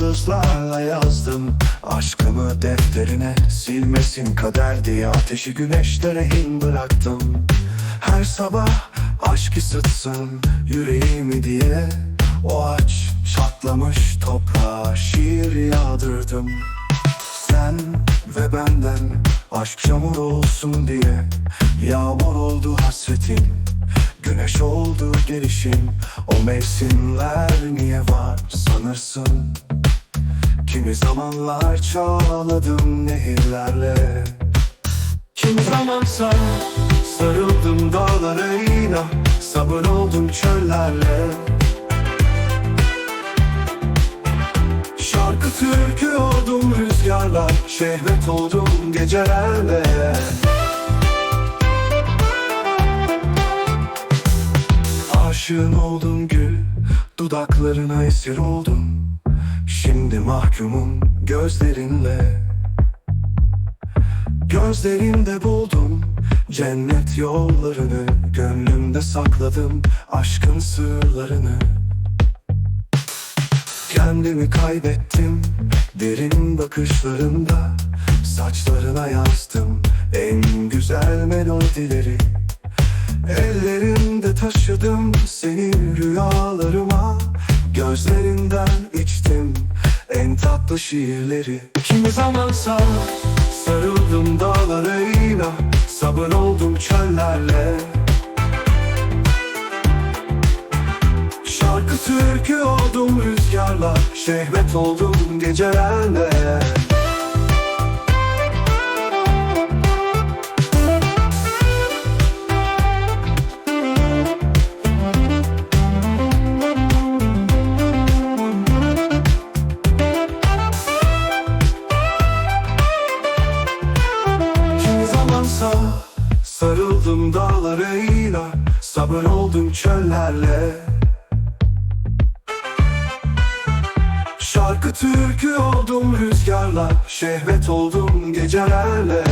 yıldızlarla yazdım. Aşkımı defterine silmesin kader diye Ateşi güneşte rehin bıraktım. Her sabah aşk ısıtsın yüreğimi diye O aç çatlamış toprağa şiir yağdırdım. Sen ve benden aşk çamur olsun diye Yağmur oldu hasretin. Güneş oldu gelişin O mevsimler niye var sanırsın? Kimi zamanlar çağladım nehirlerle. Kimi zamansa sarıldım dağlara inan Sabır oldum çöllerle. Şarkı türkü oldum rüzgarla Şehvet oldum gecelerle. Aşığın oldum gül Dudaklarına esir oldum Şimdi mahkumum gözlerinle. Gözlerinde buldum cennet yollarını. Gönlümde sakladım aşkın sırlarını. Kendimi kaybettim derin bakışlarında Saçlarına yazdım en güzel melodileri. Ellerimde taşıdım seni rüyalarıma. Gözlerinden en tatlı şiirleri. Kimi zamansa sarıldım dağlara inan Sabır oldum çöllerle. Şarkı türkü oldum rüzgarla Şehvet oldum gecelerle sarıldım dağlara inan Sabır oldum çöllerle. Şarkı türkü oldum rüzgarla Şehvet oldum gecelerle